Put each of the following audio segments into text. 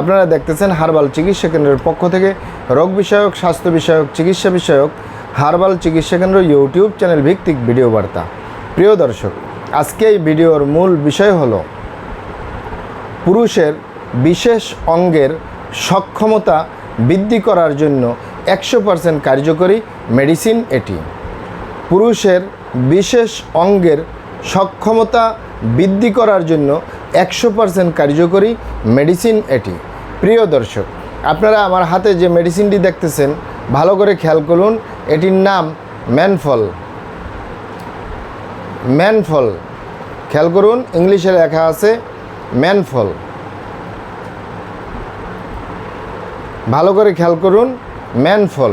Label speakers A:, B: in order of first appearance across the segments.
A: আপনারা দেখতেছেন হার্বাল চিকিৎসা কেন্দ্রের পক্ষ থেকে রোগ বিষয়ক, স্বাস্থ্য বিষয়ক, চিকিৎসা বিষয়ক, হার্বাল চিকিৎসা কেন্দ্র ইউটিউব চ্যানেল ভিত্তিক ভিডিও বার্তা। প্রিয় দর্শক, আজকে এই ভিডিওর মূল বিষয় হলো পুরুষের বিশেষ অঙ্গের সক্ষমতা বৃদ্ধি করার জন্য একশো পার্সেন্ট কার্যকরী মেডিসিন এটি। পুরুষের বিশেষ অঙ্গের সক্ষমতা বৃদ্ধি করার জন্য একশো পার্সেন্ট কার্যকরী মেডিসিন এটি। প্রিয় দর্শক, আপনারা আমার হাতে যে মেডিসিনটি দেখতেছেন, ভালো করে খেয়াল করুন, এটির নাম ম্যানফল। ম্যানফল, খেয়াল করুন, ইংলিশে লেখা আছে ম্যানফল। ভালো করে খেয়াল করুন, ম্যানফল।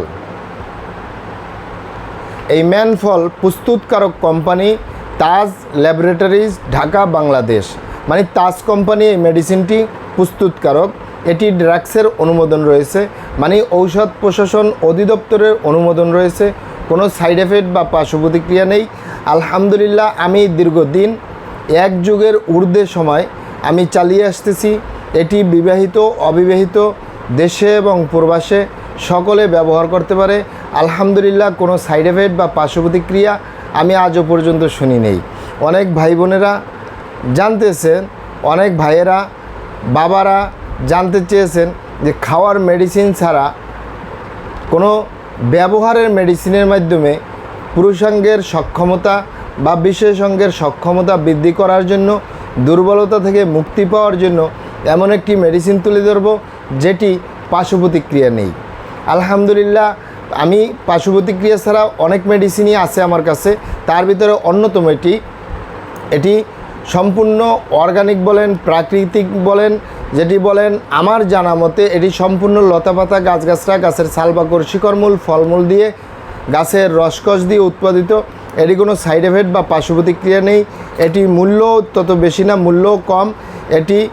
A: এই ম্যানফল প্রস্তুতকারক কোম্পানি তাজ ল্যাবরেটরিজ, ঢাকা, বাংলাদেশ। মানে তাজ কোম্পানি এই মেডিসিনটি প্রস্তুতকারক। এটি ড্রাগসের অনুমোদন রয়েছে মানে ঔষধ প্রশাসন অধিদপ্তরের অনুমোদন রয়েছে। কোনো সাইড এফেক্ট বা পার্শ্ব প্রতিক্রিয়া নেই। আলহামদুলিল্লাহ, আমি দীর্ঘদিন এক যুগের ঊর্ধ্বে সময় আমি চালিয়ে আসতেছি। এটি বিবাহিত, অবিবাহিত, দেশে এবং প্রবাসে সকলে ব্যবহার করতে পারে। আলহামদুলিল্লাহ, কোনো সাইড এফেক্ট বা পার্শ্ব প্রতিক্রিয়া আমি আজও পর্যন্ত শুনি নেই। অনেক ভাই বোনেরা জানতেছেন, অনেক ভাইয়েরা, বাবারা জানতে চেয়েছেন যে খাওয়ার মেডিসিন ছাড়া কোনো ব্যবহারের মেডিসিনের মাধ্যমে পুরুষাঙ্গের সক্ষমতা বা বিশেষ অঙ্গের সক্ষমতা বৃদ্ধি করার জন্য, দুর্বলতা থেকে মুক্তি পাওয়ার জন্য এমন একটি মেডিসিন তুলে ধরব, যেটি পার্শ্ব প্রতিক্রিয়া নেই। আলহামদুলিল্লাহ, আমি পার্শ্ব প্রতিক্রিয়া ছাড়া অনেক মেডিসিনই আছে আমার কাছে, তার ভিতরে অন্যতম এটি এটি সম্পূর্ণ অর্গানিক বলেন, প্রাকৃতিক বলেন, যেটি বলেন, আমার জানা মতে এটি সম্পূর্ণ লতাপাতা গাছগাছরা, গাছের সালবাকর শিকড়মূল, ফলমূল দিয়ে গাছের রসকস দিয়ে উৎপাদিত। এটি কোনো সাইড এফেক্ট বা পার্শ্ব প্রতিক্রিয়া নেই। এটি মূল্য তত বেশি না মূল্যও কম। এটি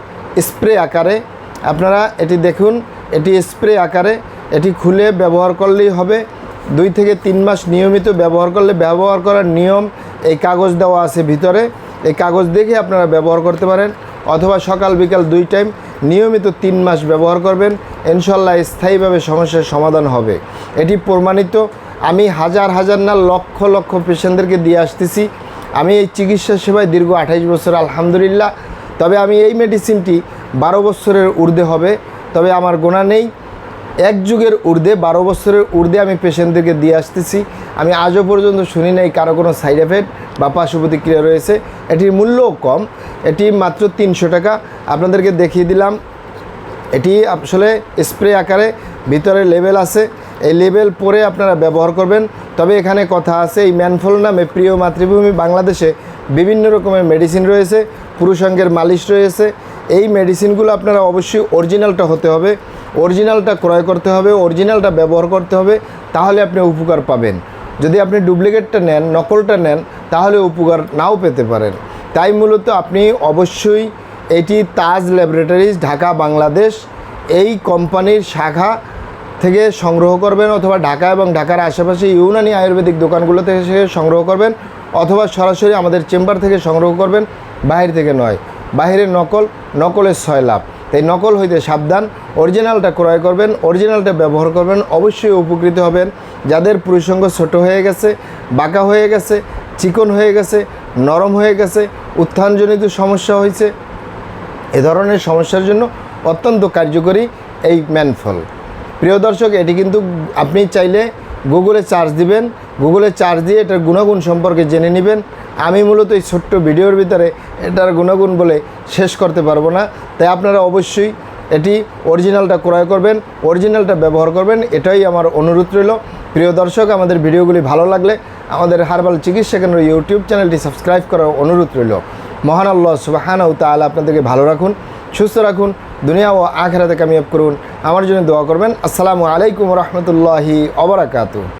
A: স্প্রে আকারে। আপনারা এটি দেখুন, এটি স্প্রে আকারে। এটি খুলে ব্যবহার করলেই হবে। দুই থেকে তিন মাস নিয়মিত ব্যবহার করলে ব্যবহার করার নিয়ম এই কাগজ দেওয়া আছে ভিতরে। এই কাগজ দেখে আপনারা ব্যবহার করতে পারেন, অথবা সকাল, বিকাল দুই টাইম নিয়মিত তিন মাস ব্যবহার করবেন, ইনশাল্লাহ স্থায়ীভাবে সমস্যার সমাধান হবে। এটি প্রমাণিত, আমি হাজার হাজার না লক্ষ লক্ষ পেশেন্টদেরকে দিয়ে আসতেছি। আমি এই চিকিৎসা সেবায় দীর্ঘ আঠাইশ বছর, আলহামদুলিল্লাহ। তবে আমি এই মেডিসিনটি বারো বছরের ঊর্ধ্বে হবে, তবে আমার গোনা নেই। এক যুগের ঊর্ধ্বে, বারো বছরের ঊর্ধ্বে আমি পেশেন্টদেরকে দিয়ে আসতেছি। আমি আজও পর্যন্ত শুনি নাই কারও কোনো সাইড এফেক্ট বা পার্শ্ব প্রতিক্রিয়া রয়েছে। এটির মূল্যও কম, এটি মাত্র তিনশো টাকা। আপনাদেরকে দেখিয়ে দিলাম, এটি আসলে স্প্রে আকারে ভিতরে লেবেল আছে। এই লেবেল পরে আপনারা ব্যবহার করবেন। তবে এখানে কথা আছে, এই ম্যানফল নামে প্রিয় মাতৃভূমি বাংলাদেশে বিভিন্ন রকমের মেডিসিন রয়েছে, পুরুষাঙ্গের মালিশ রয়েছে। এই মেডিসিনগুলো আপনারা অবশ্যই অরিজিনালটা হতে হবে। অরিজিনালটা ক্রয় করতে হবে, অরিজিনালটা ব্যবহার করতে হবে, তাহলে আপনি উপকার পাবেন। যদি আপনি ডুপ্লিকেটটা নেন, নকলটা নেন, তাহলে উপকার নাও পেতে পারেন। তাই মূলত আপনি অবশ্যই এটি তাজ ল্যাবরেটরিজ, ঢাকা, বাংলাদেশ, এই কোম্পানির শাখা থেকে সংগ্রহ করবেন অথবা ঢাকা এবং ঢাকার আশেপাশে ইউনানি আয়ুর্বেদিক দোকানগুলো থেকে সে সংগ্রহ করবেন অথবা সরাসরি আমাদের চেম্বার থেকে সংগ্রহ করবেন, বাহির থেকে নয়। বাহিরের নকল, নকলের ছয় লাভ। তাই নকল হইতে সাবধান অরিজিনালটা ক্রয় করবেন অরিজিনালটা ব্যবহার করবেন, অবশ্যই উপকৃত হবেন। যাদের পুরুষঙ্গ ছোট হয়ে গেছে, বাঁকা হয়ে গেছে, চিকন হয়ে গেছে, নরম হয়ে গেছে, উত্থানজনিত সমস্যা হয়েছে এ ধরনের সমস্যার জন্য অত্যন্ত কার্যকরী এই ম্যানফল। প্রিয় দর্শক, এটি কিন্তু আপনি চাইলে গুগলে চার্জ দিবেন। গুগলে চার্জ দিয়ে এটার গুণাগুণ সম্পর্কে জেনে নেবেন। আমি মূলত এই ছোট্ট ভিডিওর ভিতরে এটার গুণাগুণ বলে শেষ করতে পারব না। তাই আপনারা অবশ্যই এটি অরিজিনালটা ক্রয় করবেন অরিজিনালটা ব্যবহার করবেন, এটাই আমার অনুরোধ রইল। প্রিয় দর্শক, আমাদের ভিডিওগুলি ভালো লাগলে আমাদের হার্বাল চিকিৎসা কেন্দ্র ইউটিউব চ্যানেলটি সাবস্ক্রাইব করার অনুরোধ রইল। মহান আল্লাহ সুবাহানা ও তাহলে আপনাদেরকে ভালো রাখুন, সুস্থ রাখুন, দুনিয়া ও আখেরাতে কামিয়াব করুন। আমার জন্য দোয়া করবেন। আসসালামু আলাইকুম রহমতুল্লাহি অবরাকাতু